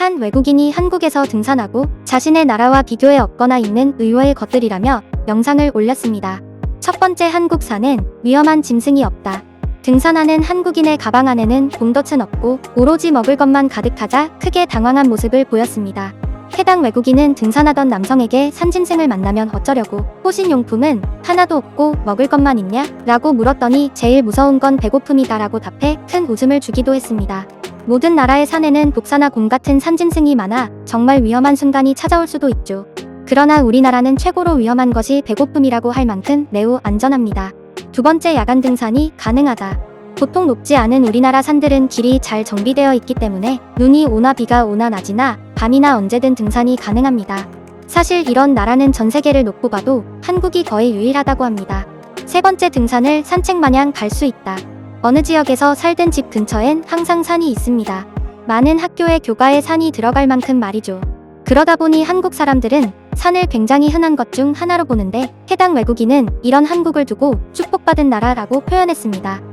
한 외국인이 한국에서 등산하고 자신의 나라와 비교해 얻거나 있는 의외의 것들이라며 영상을 올렸습니다. 첫 번째 한국산은 위험한 짐승이 없다. 등산하는 한국인의 가방 안에는 봄덫은 없고 오로지 먹을 것만 가득하자 크게 당황한 모습을 보였습니다. 해당 외국인은 등산하던 남성에게 산짐승을 만나면 어쩌려고 호신용품은 하나도 없고 먹을 것만 있냐? 라고 물었더니 제일 무서운 건 배고픔이다 라고 답해 큰 웃음을 주기도 했습니다. 모든 나라의 산에는 독사나 곰 같은 산짐승이 많아 정말 위험한 순간이 찾아올 수도 있죠. 그러나 우리나라는 최고로 위험한 것이 배고픔이라고 할 만큼 매우 안전합니다. 두 번째 야간 등산이 가능하다. 보통 높지 않은 우리나라 산들은 길이 잘 정비되어 있기 때문에 눈이 오나 비가 오나 낮이나 밤이나 언제든 등산이 가능합니다. 사실 이런 나라는 전 세계를 놓고 봐도 한국이 거의 유일하다고 합니다. 세 번째 등산을 산책 마냥 갈 수 있다. 어느 지역에서 살든 집 근처엔 항상 산이 있습니다. 많은 학교에 교가에 산이 들어갈 만큼 말이죠. 그러다 보니 한국 사람들은 산을 굉장히 흔한 것 중 하나로 보는데 해당 외국인은 이런 한국을 두고 축복받은 나라라고 표현했습니다.